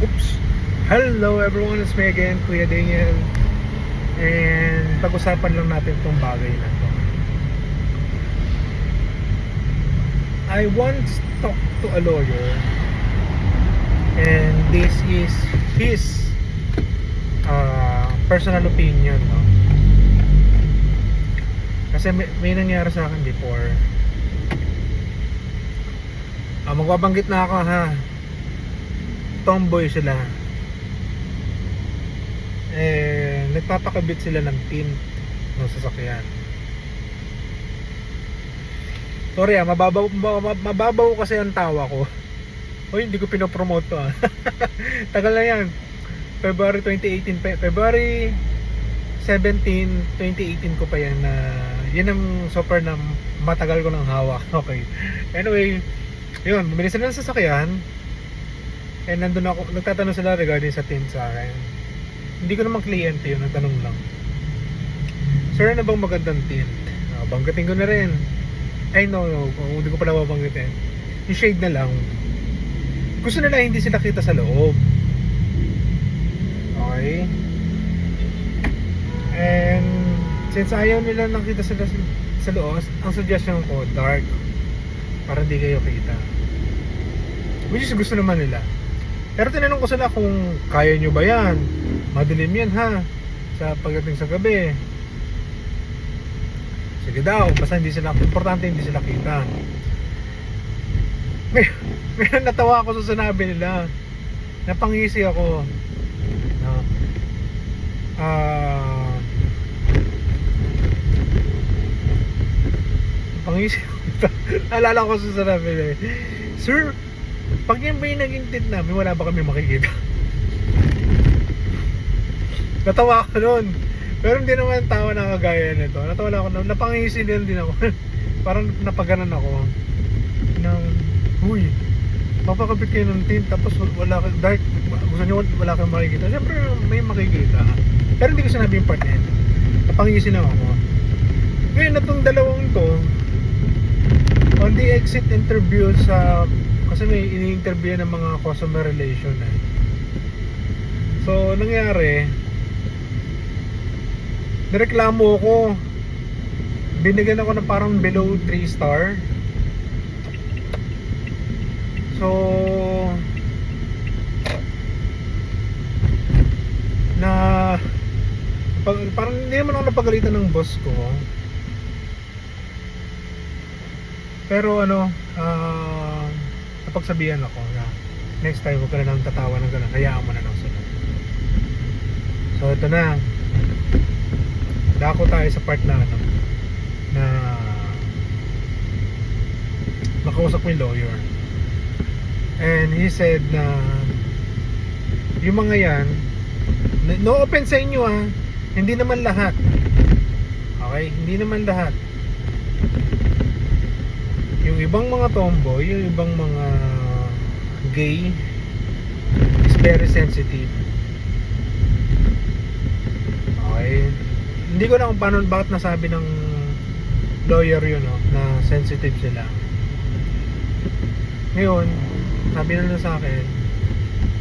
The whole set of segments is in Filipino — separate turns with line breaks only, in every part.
Oops. Hello everyone, it's me again, Kuya Daniel. And pag-usapan lang natin tong bagay na to. I once talked to a lawyer and this is his uh, personal opinion. No? Kasi may, may nangyari sa akin before. Ah, magbabanggit na ako ha. Tomboy sila. Eh, nagpapakabit sila ng tint ng sasakyan. Sorry ah, mababaw, mab- mababaw kasi ang tawa ko. Uy, hindi ko pinopromote to ah. Tagal na yan. February 2018, Fe- February 17, 2018 ko pa yan na yun ang super na matagal ko ng hawak. Okay. Anyway, yun, bumili sila ng sasakyan. And nandun ako, nagtatanong sila regarding sa tint sa akin. Hindi ko naman kliyente yun, nagtanong lang. Sir, ano bang magandang tint? Uh, banggitin ko na rin. Ay, no, no, kung hindi ko pala babanggitin. Yung shade na lang. Gusto nila hindi sila kita sa loob. Okay? And since ayaw nila nakita sila sa, sa loob, ang suggestion ko, dark. Para hindi kayo kita. Which is gusto naman nila. Pero tinanong ko sila kung kaya nyo ba yan. Madilim yan ha. Sa pagdating sa gabi. Sige daw, basta hindi sila, importante hindi sila kita. May, may natawa ako sa sinabi nila. Napangisi ako. Na, ah, napangisi ako. Naalala ko sa sinabi nila. eh, Sir, pag yan ba yung naging tint namin, wala ba kami makikita? Natawa ako noon. Pero hindi naman tawa na kagaya nito. Natawa ako. na- Napangisi din din ako. Parang napaganan ako. Nang, huy, papakabit kayo ng tint tapos wala kayo, dark, gusto nyo wala kayong makikita. Siyempre may makikita. Pero hindi ko sinabi yung part na yun. Napangisi na ako. Ngayon na dalawang to, on the exit interview sa kasi may ini-interview ng mga customer relation eh. So, nangyari, nireklamo ko. Binigyan ako ng parang below 3 star. So, na pag, parang hindi naman ako napagalitan ng boss ko. Pero ano, ah napagsabihan ako na next time huwag ka na lang tatawa ng gano'n, hayaan mo na lang sila. So ito na. Dako tayo sa part na ano, na makausap mo yung lawyer. And he said na yung mga yan, no offense sa inyo ah, hindi naman lahat. Okay? Hindi naman lahat yung ibang mga tomboy, yung ibang mga gay is very sensitive. Okay. Hindi ko na kung paano bakit nasabi ng lawyer yun no, na sensitive sila. Ngayon, sabi nila sa akin,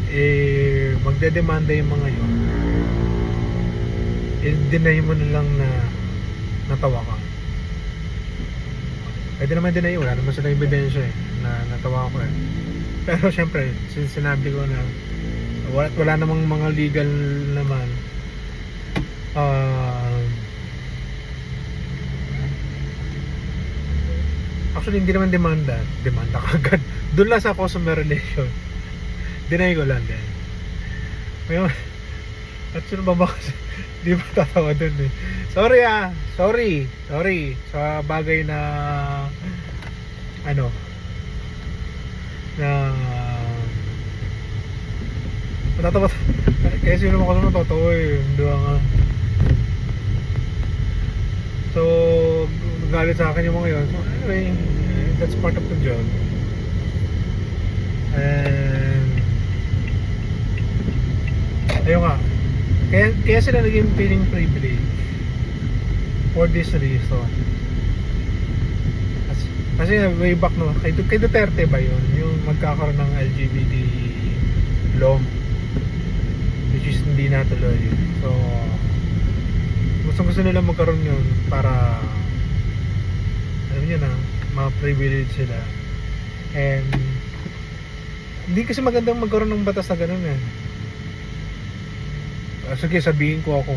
eh, magdedemanda yung mga yun. I-deny mo na lang na natawa ka. Pwede naman din na wala naman sila ebidensya eh, na natawa ko eh. Pero syempre, since sinabi ko na wala, wala namang mga legal naman, ah actually hindi naman demanda, demanda kagad. Doon lang sa customer relation. Deny ko lang din. Ngayon, at sino ba ba kasi, di ba tatawa dun eh. Sorry ah, sorry, sorry. Sa bagay na ano na matatawa kaya sino mo kasi matatawa eh hindi ba nga? So galit sa akin yung mga yun. So anyway that's part of the job. And ayun nga kaya, kaya sila naging feeling privilege for this reason kasi, kasi way back no kay, kay Duterte ba yun yung magkakaroon ng LGBT law tuloy. So, gusto gusto nila magkaroon yun para alam niyo na, ma-privilege sila. And hindi kasi magandang magkaroon ng batas na ganun eh. Ah, Sige, sabihin ko ako,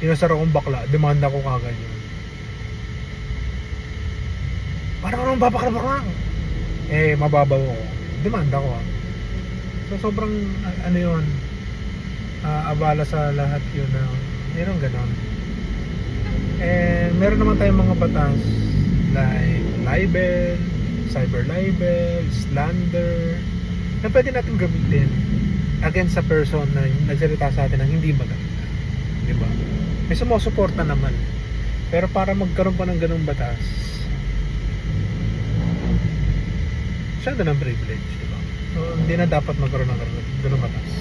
inasar akong bakla, demanda ko kagad yun. Parang anong babakla-bakla? Eh, mababaw ako. Demanda ko ah. So, sobrang, a- ano yun, ah, abala sa lahat yun na, meron ganon. And meron naman tayong mga batas like libel, cyber libel, slander, na pwede natin gamitin against sa person na nagsalita sa atin ng hindi maganda. Di ba? May sumusuporta naman. Pero para magkaroon pa ng ganung batas, siya ng privilege, di ba? So, hindi na dapat magkaroon ng ganung batas.